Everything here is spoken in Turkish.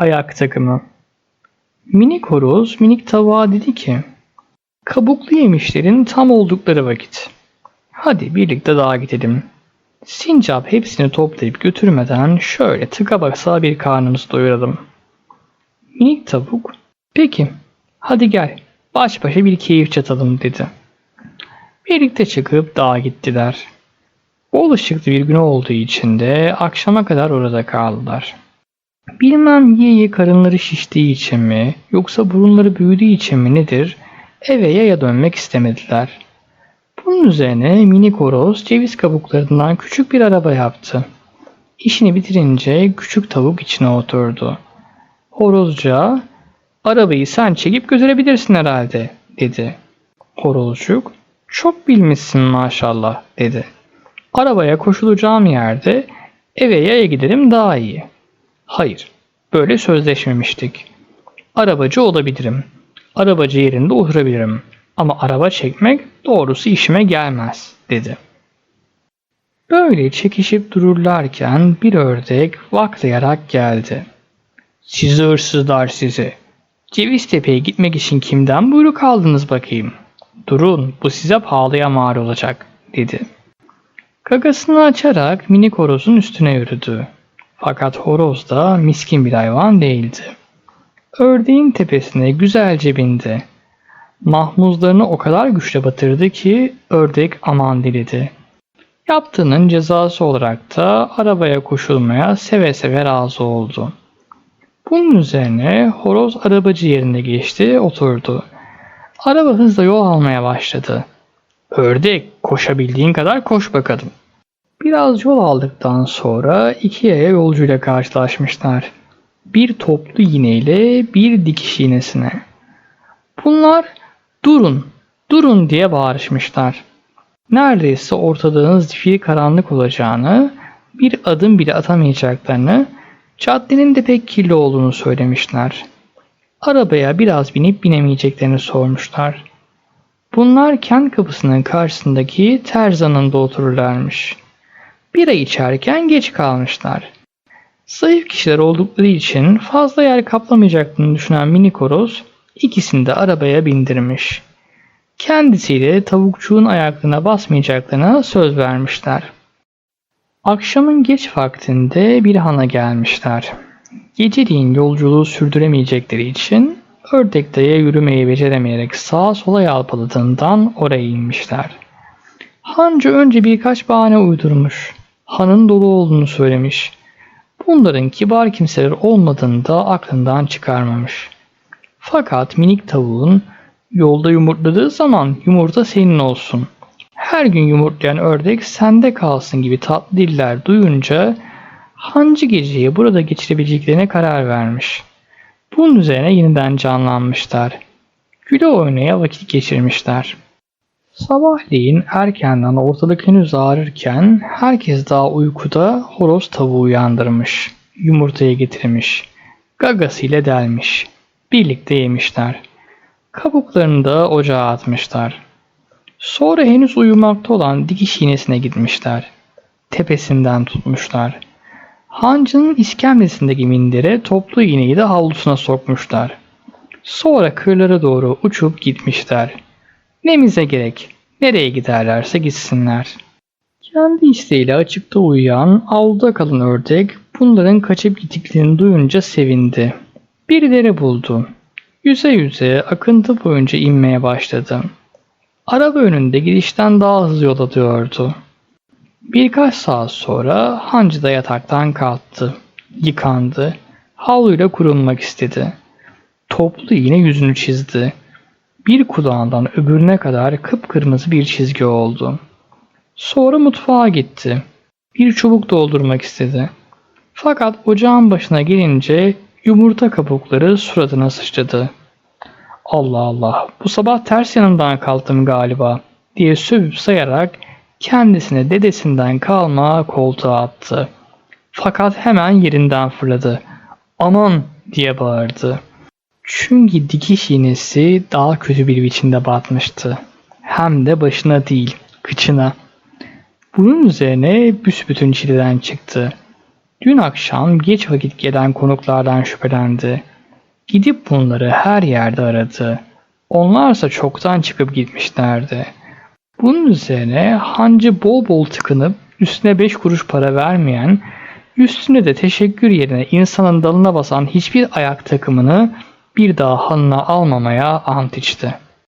Ayak takımı. Minik horoz minik tavuğa dedi ki kabuklu yemişlerin tam oldukları vakit. Hadi birlikte dağa gidelim. Sincap hepsini toplayıp götürmeden şöyle tıka basa bir karnımızı doyuralım. Minik tavuk peki hadi gel baş başa bir keyif çatalım dedi. Birlikte çıkıp dağa gittiler. Bol ışıklı bir gün olduğu için de akşama kadar orada kaldılar. Bilmem ye ye karınları şiştiği için mi yoksa burunları büyüdüğü için mi nedir eve yaya dönmek istemediler. Bunun üzerine minik horoz ceviz kabuklarından küçük bir araba yaptı. İşini bitirince küçük tavuk içine oturdu. Horozca arabayı sen çekip götürebilirsin herhalde dedi. Horozcuk çok bilmişsin maşallah dedi. Arabaya koşulacağım yerde eve yaya giderim daha iyi. Hayır, böyle sözleşmemiştik. Arabacı olabilirim. Arabacı yerinde oturabilirim. Ama araba çekmek doğrusu işime gelmez, dedi. Böyle çekişip dururlarken bir ördek vaklayarak geldi. Sizi hırsızlar sizi. Ceviztepe'ye gitmek için kimden buyruk aldınız bakayım? Durun, bu size pahalıya mal olacak, dedi. Gagasını açarak minik horozun üstüne yürüdü. Fakat horoz da miskin bir hayvan değildi. Ördeğin tepesine güzelce bindi. Mahmuzlarını o kadar güçle batırdı ki ördek aman diledi. Yaptığının cezası olarak da arabaya koşulmaya seve seve razı oldu. Bunun üzerine horoz arabacı yerine geçti, oturdu. Araba hızla yol almaya başladı. Ördek koşabildiğin kadar koş bakalım. Biraz yol aldıktan sonra iki yaya yolcuyla karşılaşmışlar. Bir toplu iğneyle bir dikiş iğnesine. Bunlar durun, durun diye bağırışmışlar. Neredeyse ortadığınız zifiri karanlık olacağını, bir adım bile atamayacaklarını, caddenin de pek kirli olduğunu söylemişler. Arabaya biraz binip binemeyeceklerini sormuşlar. Bunlar kent kapısının karşısındaki terzanında otururlarmış. Bira içerken geç kalmışlar. Zayıf kişiler oldukları için fazla yer kaplamayacaklarını düşünen minik horoz ikisini de arabaya bindirmiş. Kendisiyle tavukçuğun ayaklarına basmayacaklarına söz vermişler. Akşamın geç vaktinde bir hana gelmişler. Geceliğin yolculuğu sürdüremeyecekleri için ördek daya yürümeyi beceremeyerek sağa sola yalpaladığından oraya inmişler. Hancı önce birkaç bahane uydurmuş. Hanın dolu olduğunu söylemiş. Bunların kibar kimseler olmadığını da aklından çıkarmamış. Fakat minik tavuğun yolda yumurtladığı zaman yumurta senin olsun. Her gün yumurtlayan ördek sende kalsın gibi tatlı diller duyunca hancı geceyi burada geçirebileceklerine karar vermiş. Bunun üzerine yeniden canlanmışlar. Güle oynaya vakit geçirmişler. Sabahleyin erkenden ortalık henüz ağrırken herkes daha uykuda horoz tavuğu uyandırmış. Yumurtayı getirmiş. Gagasıyla delmiş. Birlikte yemişler. Kabuklarını da ocağa atmışlar. Sonra henüz uyumakta olan dikiş iğnesine gitmişler. Tepesinden tutmuşlar. Hancının iskemlesindeki mindere toplu iğneyi de havlusuna sokmuşlar. Sonra kırlara doğru uçup gitmişler. Nemize gerek. Nereye giderlerse gitsinler. Kendi isteğiyle açıkta uyuyan, avluda kalan ördek bunların kaçıp gittiklerini duyunca sevindi. Birileri buldu. Yüze yüze akıntı boyunca inmeye başladı. Araba önünde gidişten daha hızlı yol alıyordu. Birkaç saat sonra hancı da yataktan kalktı. Yıkandı. Havluyla kurulmak istedi. Toplu yine yüzünü çizdi. Bir kulağından öbürüne kadar kıpkırmızı bir çizgi oldu. Sonra mutfağa gitti. Bir çubuk doldurmak istedi. Fakat ocağın başına gelince yumurta kabukları suratına sıçradı. Allah Allah bu sabah ters yanımdan kalktım galiba diye sövüp sayarak kendisine dedesinden kalma koltuğa attı. Fakat hemen yerinden fırladı. Aman diye bağırdı. Çünkü dikiş iğnesi daha kötü bir biçimde batmıştı. Hem de başına değil, kıçına. Bunun üzerine büsbütün çileden çıktı. Dün akşam geç vakit gelen konuklardan şüphelendi. Gidip bunları her yerde aradı. Onlarsa çoktan çıkıp gitmişlerdi. Bunun üzerine hancı bol bol tıkınıp üstüne beş kuruş para vermeyen, üstüne de teşekkür yerine insanın dalına basan hiçbir ayak takımını bir daha hanına almamaya ant içti.